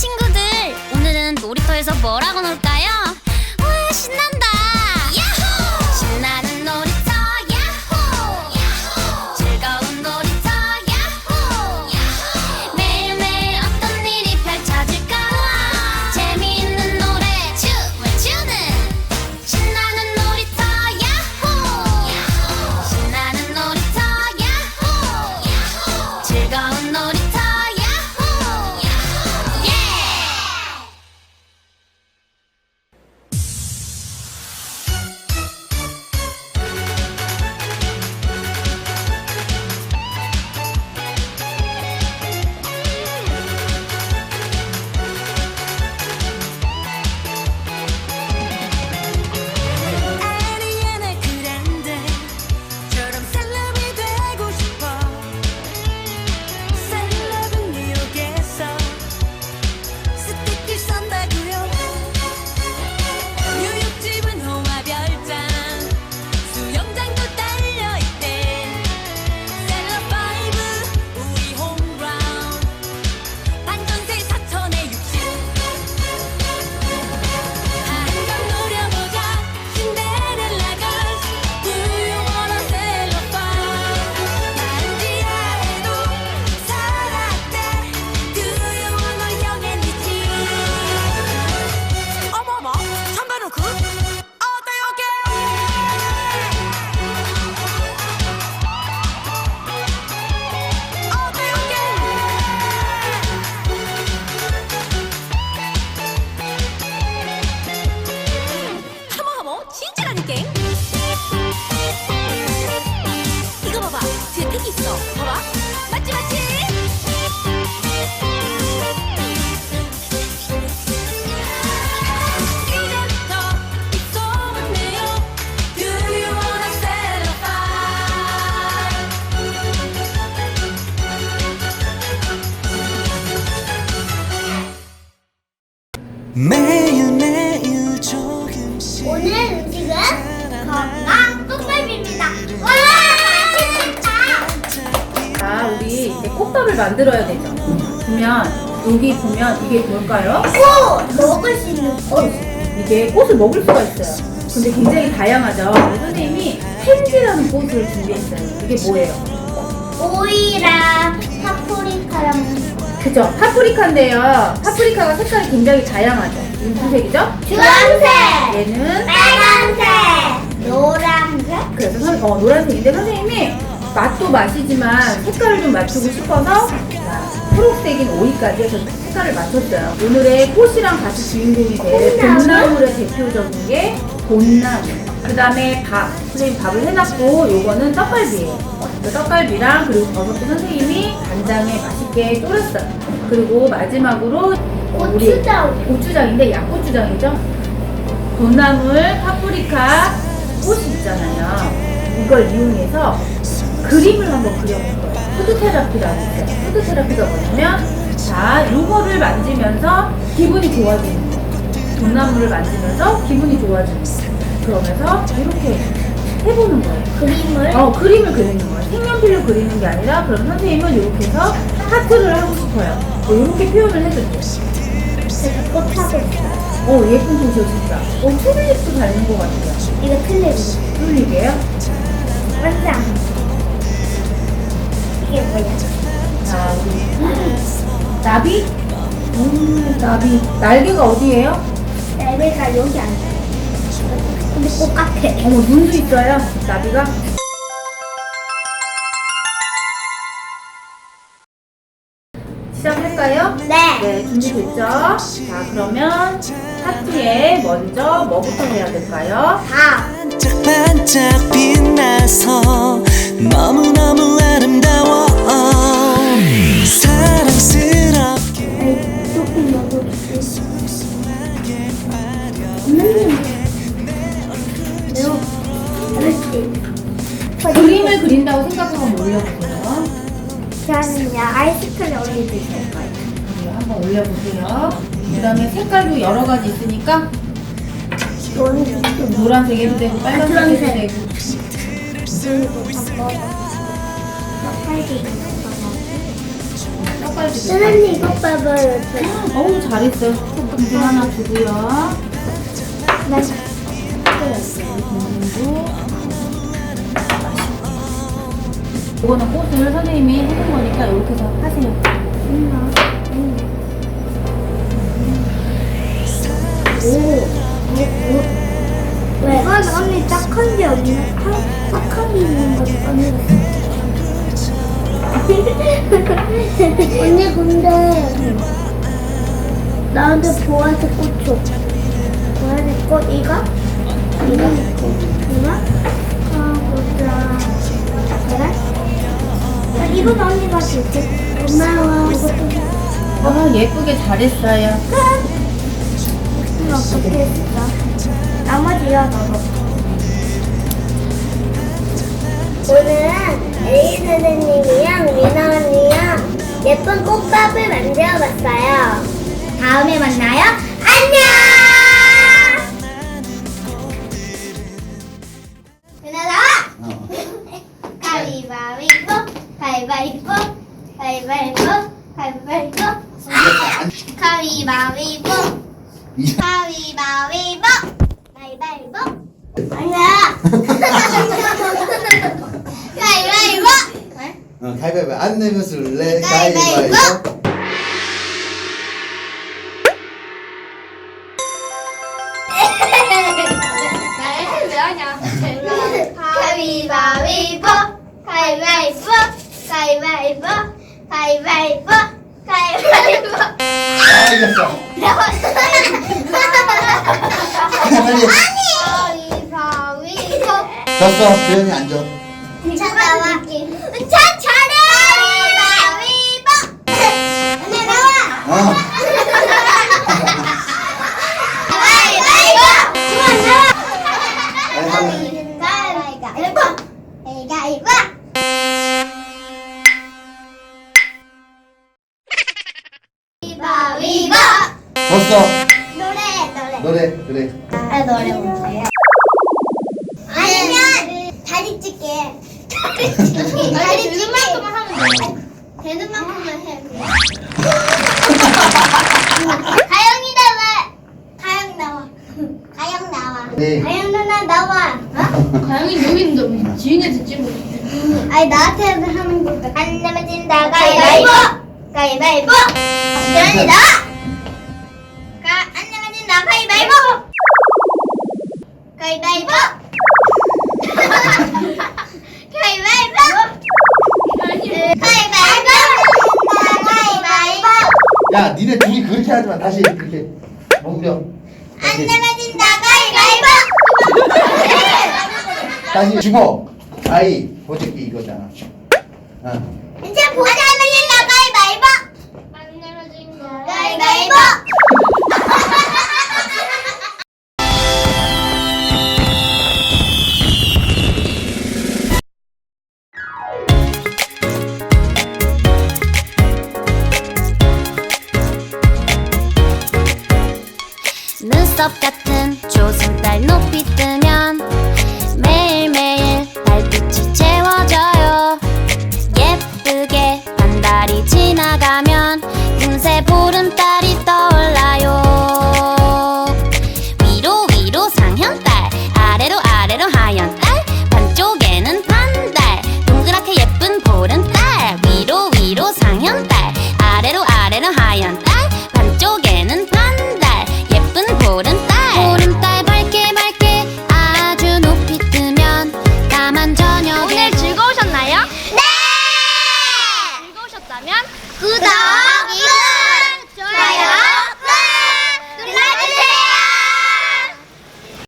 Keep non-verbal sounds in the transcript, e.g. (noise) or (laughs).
친구들, 오늘은 놀이터에서 뭐라고 놀까요? 콧밥을 만들어야 되죠. 보면 여기 보면 이게 뭘까요? 꽃 먹을 수 있는 꽃. 이게 꽃을 먹을 수가 있어요. 근데 굉장히 다양하죠. 선생님이 펜지라는 꽃을 준비했어요. 이게 뭐예요? 오이랑 파프리카랑 그죠? 파프리카인데요. 파프리카가 색깔이 굉장히 다양하죠. 이건 무슨 색이죠? 주황색, 얘는 빨간색, 노란색. 그래서 선, 어, 노란색인데 선생님이 맛도 맛이지만 색깔을 좀 맞추고 싶어서 자, 초록색인 오이까지 해서 색깔을 맞췄어요. 오늘의 꽃이랑 같이 주인공이 될? 봄나물의 대표적인 게 봄나무. 그 다음에 밥. 선생님 밥을 해놨고 요거는 떡갈비예요. 그 떡갈비랑 그리고 버섯도 선생님이 간장에 맛있게 졸였어요. 그리고 마지막으로 고추장. 고추장인데 약고추장이죠. 돈나물, 파프리카, 꽃이 있잖아요. 이걸 이용해서 그림을 한번 그려볼 거예요. 푸드 테라피라고 있어요. 푸드 테라피가 뭐냐면, 자, 요거를 만지면서 기분이 좋아지는 거예요. 돈나물을 만지면서 기분이 좋아지는 거예요. 그러면서 이렇게 해보는 거예요. 그림을 어, 그림을 그리는 거예요. 색연필로 그리는 게 아니라, 그럼 선생님은 이렇게 해서 하트를 하고 싶어요. 뭐 이렇게 표현을 해줄게요. 제가 꽃 하고 있어요. 어, 예쁜 꽃이요, 진짜. 어, 튤립도 닮은 것 같아요. 이거 틀리고 튤립이에요? 완전. 이게 우리 나비? 음, 나비. 날개가 어디예요? 날개가 여기 안 돼. 근데 꽃 같아. 어머, 눈도 있어요, 나비가? 시작할까요? 네. 네, 준비됐죠? 자, 그러면 하트에 먼저 뭐부터 해야 될까요? 다. 반짝반짝 빛나서 너무 그림을 그린다고 생각하면 올려보세요. 저는요 아이스크림 있을 거예요. 네, 한번 올려보세요. 그 다음에 색깔도 여러 가지 있으니까 노란색. 노란색 해도 되고 빨간색 해도. 되고. 선생님 이거 봐봐요. 어우 잘했어요. 공기 하나 주고요. 맞아. 그 이거는 꽃을 선생님이 해준 거니까 이렇게 해서 하세요. 왜? 이건 언니 딱한 게 없네. 한- 딱한 게 있는 거 언니가. (laughs) 언니 근데 나한테 보라색 꽃 줘. 보라색 꽃 이거? 이거? 이거? 아 보자. 그래? 아, 이건 언니가 줄게. 고마워. 이것도 아 예쁘게 잘했어요. 어떻게 했어? 나머지야 너도. 오늘은 에이 선생님이랑 미나 언니랑 예쁜 꽃밥을 만들어봤어요. 다음에 만나요. 안녕! 나와! 가위바위보, (laughs) 가위바위보, 가위바위보, 가위바위보, 가위바위보, 가위바위보, 가위바위보. 아니야. (laughs) 가위바위보. 어, 가위바위보 안 내면 술래 가위바위보. 가위바위보, 가위바위보. 아 이겼어 빨리 가위바위보. 졌어 조용히 앉아 잠깐만. 자, 잘해. 가위바위보. 언니 나와. 어 노래 노래. 노래 그래 아 노래 먼저 해. 아니면 다리 찢게. 다리 되는 만큼만 하면 돼. 되는 만큼만 해. 가영이 나와. 가영 나와. 가영 나와. 네. 가영 누나 나와. 어? 가영이 여기 있는데 지인한테 찍어. 아니 나한테 하는 거안 내면 진다. 가위바위보. 가위바위보. 지연이 나와. 가위바위보. (laughs) 가위바위보. 가위바위보. 가위바위보. 야 니네 둘이 그렇게 하지 마 다시 그렇게 옮겨 안 다시 내면 진다. 가위바위보. (laughs) 다시 주먹 아이 보직기 이거잖아 어. 이제 보자면 진다. 보름달